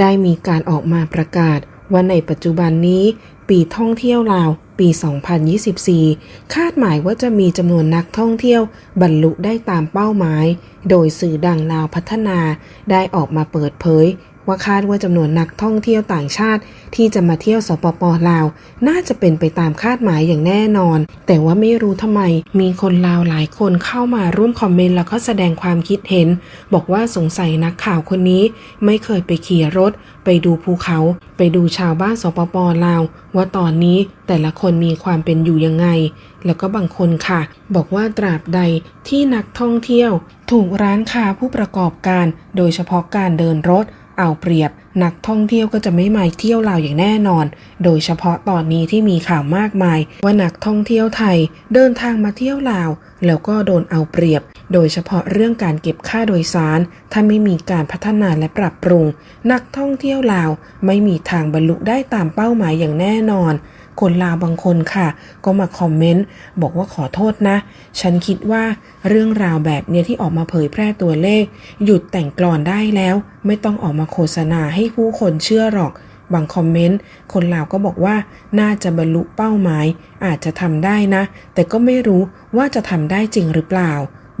ได้มีการออกมาประกาศว่าในปัจจุบันนี้ ปีท่องเที่ยวลาว ปี 2024 คาดหมายว่าจะมีจำนวนนักท่องเที่ยวบรรลุได้ตามเป้าหมาย โดยสื่อดังลาวพัฒนาได้ออกมาเปิดเผย ว่าคาดว่าจำนวนนักท่องเที่ยวต่างชาติ ที่จะมาเที่ยวสปปลาว น่าจะเป็นไปตามคาดหมายอย่างแน่นอน แต่ว่าไม่รู้ทำไม มีคนลาวหลายคนเข้ามาร่วมคอมเมนต์แล้วก็แสดงความคิดเห็น บอกว่าสงสัยนักข่าวคนนี้ ไม่เคยไปขี่รถ ไปดูภูเขา ไปดูชาวบ้านสปปลาว ว่าตอนนี้แต่ละคนมีความเป็นอยู่ยังไง แล้วก็บางคนค่ะ บอกว่าตราบใดที่นักท่องเที่ยว ถูกร้านค้าผู้ประกอบการ โดยเฉพาะการเดินรถ เอาเปรียบ นักท่องเที่ยวก็จะไม่มาเที่ยวลาวอย่างแน่นอน โดยเฉพาะตอนนี้ที่มีข่าวมากมาย ว่านักท่องเที่ยวไทยเดินทางมาเที่ยวลาว แล้วก็โดนเอาเปรียบ โดยเฉพาะเรื่องการเก็บค่าโดยสาร ถ้าไม่มีการพัฒนาและปรับปรุง นักท่องเที่ยวลาวไม่มีทางบรรลุได้ตามเป้าหมายอย่างแน่นอน คนลาวบางคนค่ะ ก็มาคอมเมนต์บอกว่าขอโทษนะ ฉันคิดว่าเรื่องราวแบบเนี้ยที่ออกมาเผยแพร่ตัวเลข หยุดแต่งกลอนได้แล้ว ไม่ต้องออกมาโฆษณาให้ผู้คนเชื่อหรอกบางคอมเมนต์ คนลาวก็บอกว่าน่าจะบรรลุเป้าหมาย อาจจะทำได้นะ แต่ก็ไม่รู้ว่าจะทำได้จริงหรือเปล่า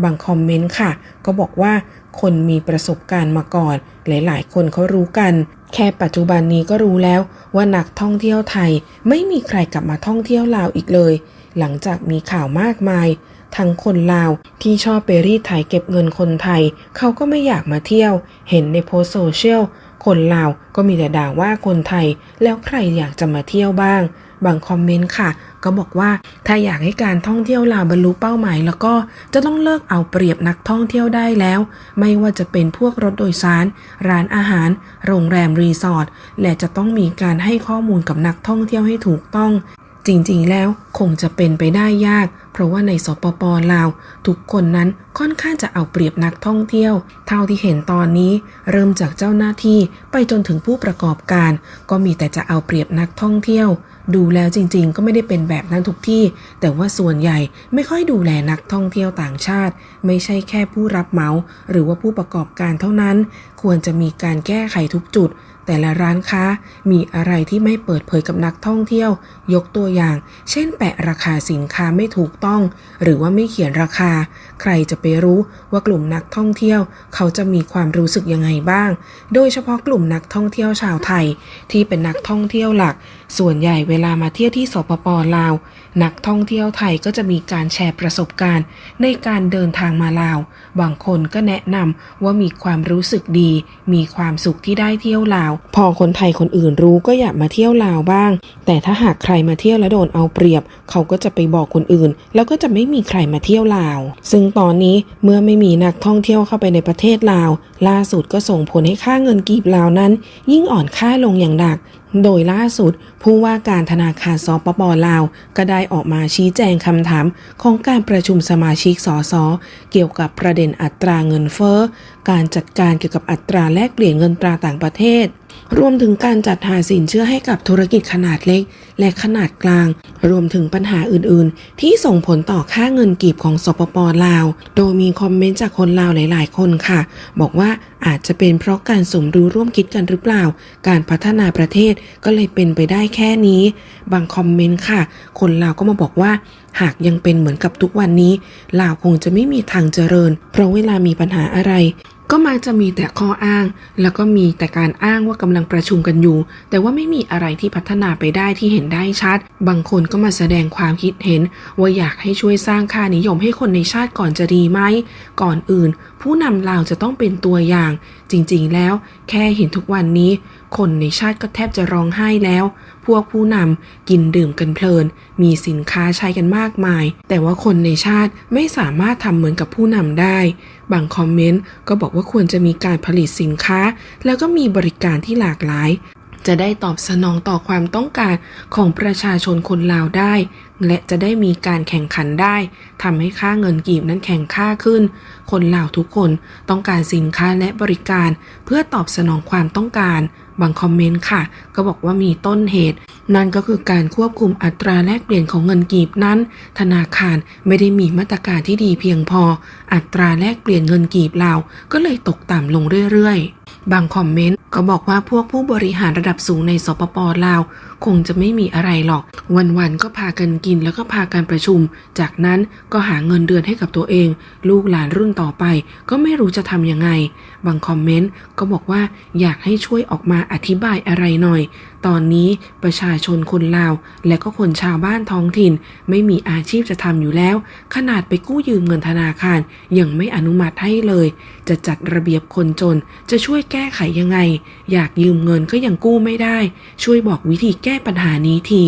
บางคอมเมนต์ค่ะ ก็บอกว่า คนมีประสบการณ์มาก่อน หลายๆ คนเขารู้กัน แค่ปัจจุบันนี้ก็รู้แล้วว่านักท่องเที่ยวไทยไม่มีใครกลับมาท่องเที่ยวลาวอีกเลย หลังจากมีข่าวมากมาย ทั้งคนลาวที่ชอบไปรีดไถเก็บเงินคนไทย เขาก็ไม่อยากมาเที่ยว เห็นในโพสโซเชียลคนลาวก็มีแต่ด่าว่าคนไทย แล้วใครอยากจะมาเที่ยวบ้าง บางคอมเมนต์ค่ะ ก็บอกว่าถ้าอยากให้การท่องเที่ยวลาวบรรลุเป้าหมาย แล้วก็จะต้องเลิกเอาเปรียบนักท่องเที่ยวได้แล้ว ไม่ว่าจะเป็นพวกรถโดยสาร ร้านอาหาร โรงแรมรีสอร์ทและจะต้องมีการให้ข้อมูลกับนักท่องเที่ยวให้ถูกต้อง จริงๆ แล้วคงจะเป็นไปได้ยาก เพราะว่าในสปปลาว ทุกคนนั้นค่อนข้างจะเอาเปรียบนักท่องเที่ยว เท่าที่เห็นตอนนี้ เริ่มจากเจ้าหน้าที่ไปจนถึงผู้ประกอบการ ก็มีแต่จะเอาเปรียบนักท่องเที่ยว ดูแล้วจริงๆ ก็ไม่ได้เป็นแบบนั้นทุกที่ แต่ว่าส่วนใหญ่ไม่ค่อยดูแลนักท่องเที่ยวต่างชาติ ไม่ใช่แค่ผู้รับเหมา หรือว่าผู้ประกอบการเท่านั้น ควรจะมีการแก้ไขทุกจุด แต่ละร้านค้ามีอะไรที่ไม่เปิดเผยกับนักท่องเที่ยว ยกตัวอย่าง เช่น แปะราคาสินค้าไม่ถูกต้อง หรือว่าไม่เขียนราคา ใครจะไปรู้ว่ากลุ่มนักท่องเที่ยว เขาจะมีความรู้สึกยังไงบ้าง โดยเฉพาะกลุ่มนักท่องเที่ยวชาวไทย ที่เป็นนักท่องเที่ยวหลัก ส่วนใหญ่เวลามาเที่ยวที่สปปลาว นักท่องเที่ยวไทยก็จะมีการแชร์ประสบการณ์ ในการเดินทางมาลาว บางคนก็แนะนำว่ามีความรู้สึกดีมีความสุขที่ได้เที่ยวลาว พอคนไทยคนอื่นรู้ก็อยากมาเที่ยวลาวบ้าง แต่ถ้าหากใครมาเที่ยวแล้วโดนเอาเปรียบ เขาก็จะไปบอกคนอื่น แล้วก็จะไม่มีใครมาเที่ยวลาว ซึ่งตอนนี้เมื่อไม่มีนักท่องเที่ยวเข้าไปในประเทศลาว ล่าสุดก็ส่งผลให้ค่าเงินกีบลาวนั้น ยิ่งอ่อนค่าลงอย่างหนัก โดยล่าสุด ผู้ว่าการธนาคารสปปลาว ก็ได้ออกมาชี้แจงคำถามของการประชุมสมาชิกสสเกี่ยวกับประเด็นอัตราเงินเฟ้อ การจัดการเกี่ยวกับอัตราแลกเปลี่ยนเงินตราต่างประเทศ รวมถึงการจัดหาสินเชื่อให้กับธุรกิจขนาดเล็ก และขนาดกลาง รวมถึงปัญหาอื่น ๆ ที่ส่งผลต่อค่าเงินกีบของสปปลาว โดยมีคอมเมนต์จากคนลาวหลาย ๆ คนค่ะ บอกว่าอาจจะเป็นเพราะการสมรู้ร่วมคิดกันหรือเปล่า การพัฒนาประเทศก็เลยเป็นไปได้แค่นี้ บางคอมเมนต์ค่ะ คนลาวก็มาบอกว่า หากยังเป็นเหมือนกับทุกวันนี้ลาวคงจะไม่มีทางเจริญ เพราะเวลามีปัญหาอะไร ก็มักจะมีแต่ข้ออ้าง แล้วก็มีแต่การอ้างว่ากำลังประชุมกันอยู่ แต่ว่าไม่มีอะไรที่พัฒนาไปได้ที่เห็นได้ชัด บางคนก็มาแสดงความคิดเห็น ว่าอยากให้ช่วยสร้างค่านิยมให้คนในชาติก่อนจะดีไหม ก่อนอื่น ผู้นำลาวจะต้องเป็นตัวอย่าง จริงๆ แล้ว แค่เห็นทุกวันนี้ คนในชาติก็แทบจะร้องไห้แล้ว พวกผู้นำกินดื่มกันเพลิน มีสินค้าใช้กันมากมาย แต่ว่าคนในชาติไม่สามารถทำเหมือนกับผู้นำได้ บางคอมเมนต์ก็บอกว่าควรจะมีการผลิตสินค้า แล้วก็มีบริการที่หลากหลาย จะได้ตอบสนองต่อความต้องการของประชาชนคนลาวได้ และจะได้มีการแข่งขันได้ทำให้ค่าเงินกีบนั้นแข่งค่าขึ้น คนลาวทุกคนต้องการสินค้าและบริการ เพื่อตอบสนองความต้องการบางคอมเมนต์ค่ะ ก็บอกว่ามีต้นเหตุ นั่นก็คือการควบคุมอัตราแลกเปลี่ยนของเงินกีบนั้น ธนาคารไม่ได้มีมาตรการที่ดีเพียงพอ อัตราแลกเปลี่ยนเงินกีบลาวก็เลยตกต่ำลงเรื่อยๆ บางคอมเมนต์ก็บอกว่าพวกผู้บริหารระดับสูงในสปปลาว คงจะไม่มีอะไรหรอก วันๆก็พากันกินแล้วก็พากันประชุม จากนั้นก็หาเงินเดือนให้กับตัวเอง ลูกหลานรุ่นต่อไป ก็ไม่รู้จะทำยังไง บางคอมเมนต์ก็บอกว่าอยากให้ช่วยออกมาอธิบายอะไรหน่อย ตอนนี้ประชาชนคนลาว และก็คนชาวบ้านท้องถิ่น ไม่มีอาชีพจะทำอยู่แล้ว ขนาดไปกู้ยืมเงินธนาคาร ยังไม่อนุมัติให้เลย จะจัดระเบียบคนจน จะช่วยแก้ไขยังไง อยากยืมเงินก็ยังกู้ไม่ได้ ช่วยบอกวิธีแก้ปัญหานี้ที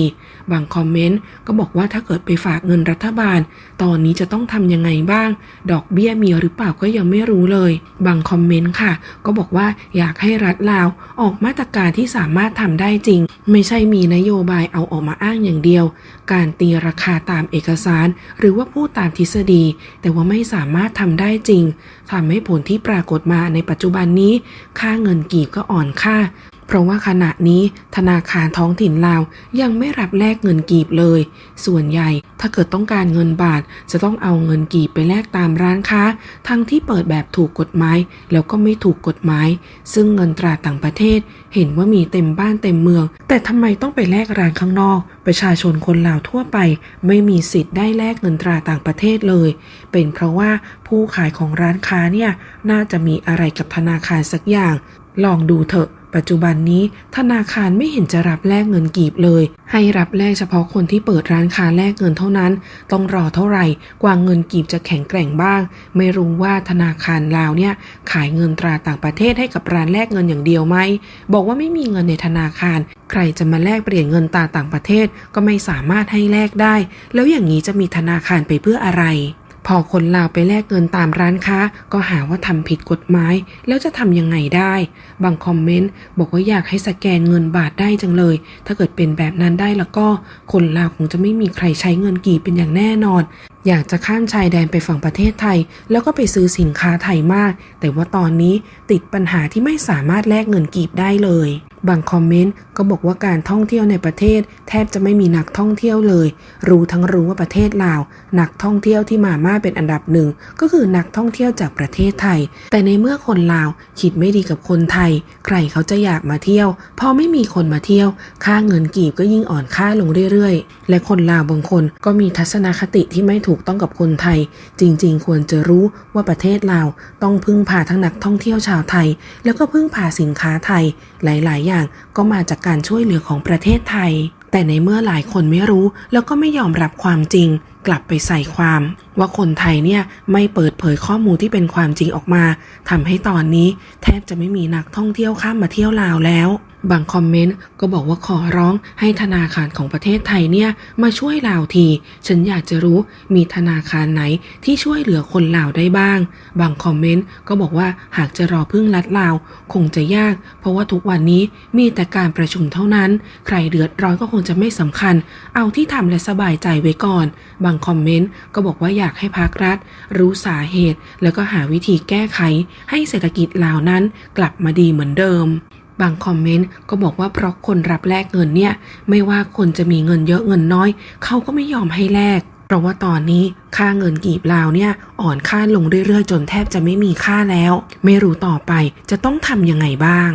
บางคอมเมนต์ก็บอกว่าถ้าเกิดไปฝากเงินรัฐบาล ตอนนี้จะต้องทำยังไงบ้าง ดอกเบี้ยมีหรือเปล่าก็ยังไม่รู้เลย บางคอมเมนต์ค่ะ ก็บอกว่าอยากให้รัฐลาวออกมาตรการที่สามารถทำได้จริง ไม่ใช่มีนโยบายเอาออกมาอ้างอย่างเดียว การตีราคาตามเอกสาร หรือว่าพูดตามทฤษฎี แต่ว่าไม่สามารถทำได้จริงทำให้ผลที่ปรากฏมาในปัจจุบันนี้ ค่าเงินกีบก็อ่อนค่า เพราะว่าขณะนี้ธนาคารท้องถิ่นลาวยังไม่รับแลกเงินกีบเลย ส่วนใหญ่ถ้าเกิดต้องการเงินบาท จะต้องเอาเงินกีบไปแลกตามร้านค้า ทั้งที่เปิดแบบถูกกฎหมายแล้วก็ไม่ถูกกฎหมาย ซึ่งเงินตราต่างประเทศ เห็นว่ามีเต็มบ้านเต็มเมือง แต่ทำไมต้องไปแลกร้านข้างนอก ประชาชนคนลาวทั่วไป ไม่มีสิทธิ์ได้แลกเงินตราต่างประเทศเลย เป็นเพราะว่าผู้ขายของร้านค้าเนี่ยน่าจะมีอะไรกับธนาคารสักอย่าง ลองดูเถอะ ปัจจุบันนี้ธนาคารไม่เห็นจะรับแลกเงินกีบเลย ให้รับแลกเฉพาะคนที่เปิดร้านค้าแลกเงินเท่านั้น ต้องรอเท่าไหร่กว่าเงินกีบจะแข็งแกร่งบ้าง ไม่รู้ว่าธนาคารลาวเนี่ยขายเงินตราต่างประเทศให้กับร้านแลกเงินอย่างเดียวไหม บอกว่าไม่มีเงินในธนาคาร ใครจะมาแลกเปลี่ยนเงินตราต่างประเทศก็ไม่สามารถให้แลกได้ แล้วอย่างนี้จะมีธนาคารไปเพื่ออะไร พอคนลาวไปแลกเงินตามร้านค้า ก็หาว่าทำผิดกฎหมาย แล้วจะทำยังไงได้ บางคอมเมนต์บอกว่าอยากให้สแกนเงินบาทได้จังเลย ถ้าเกิดเป็นแบบนั้นได้แล้วก็ คนลาวคงจะไม่มีใครใช้เงินกี่เป็นอย่างแน่นอน อยากจะข้ามชายแดนไปฝั่งประเทศไทย แล้วก็ไปซื้อสินค้าไทยมาก แต่ว่าตอนนี้ติดปัญหาที่ไม่สามารถแลกเงินกีบได้เลย บางคอมเมนต์ก็บอกว่าการท่องเที่ยวในประเทศ แทบจะไม่มีนักท่องเที่ยวเลย รู้ทั้งรู้ว่าประเทศลาว นักท่องเที่ยวที่มามากเป็นอันดับหนึ่งก็คือนักท่องเที่ยวจากประเทศไทย แต่ในเมื่อคนลาวคิดไม่ดีกับคนไทย ใครเขาจะอยากมาเที่ยว พอไม่มีคนมาเที่ยว ค่าเงินกีบก็ยิ่งอ่อนค่าลงเรื่อยๆ และคนลาวบางคนก็มีทัศนคติที่ไม่ถูกต้องกับคนไทย จริง ๆ ควรจะรู้ว่าประเทศลาวต้องพึ่งพาทั้งนักท่องเที่ยวชาวไทย แล้วก็พึ่งพาสินค้าไทย หลาย ๆ อย่างก็มาจากการช่วยเหลือของประเทศไทย แต่ในเมื่อหลายคนไม่รู้แล้วก็ไม่ยอมรับความจริงกลับไปใส่ความ ว่าคนไทยเนี่ยไม่เปิดเผยข้อมูลที่เป็นความจริงออกมาทำให้ตอนนี้ แทบจะไม่มีนักท่องเที่ยวข้ามมาเที่ยวลาวแล้ว บางคอมเมนต์ก็บอกว่าขอร้องให้ธนาคารของประเทศไทยเนี่ยมาช่วยลาวที ฉันอยากจะรู้มีธนาคารไหนที่ช่วยเหลือคนลาวได้บ้าง บางคอมเมนต์ก็บอกว่าหากจะรอพึ่งรัฐลาว คงจะยาก เพราะว่าทุกวันนี้มีแต่การประชุมเท่านั้น ใครเดือดร้อนก็คงจะไม่สำคัญ เอาที่ทำและสบายใจไว้ก่อน บางคอมเมนต์ก็บอกว่าอยากให้ภาครัฐ รู้สาเหตุ แล้วก็หาวิธีแก้ไข ให้เศรษฐกิจลาวนั้นกลับมาดีเหมือนเดิม บางคอมเมนต์ก็บอกว่าเพราะคนรับแลกเงินเนี่ย ไม่ว่าคนจะมีเงินเยอะเงินน้อย เขาก็ไม่ยอมให้แลกเพราะว่าตอนนี้ค่าเงินกีบลาวเนี่ย อ่อนค่าลงเรื่อยๆ จนแทบจะไม่มีค่าแล้ว ไม่รู้ต่อไปจะต้องทำยังไงบ้าง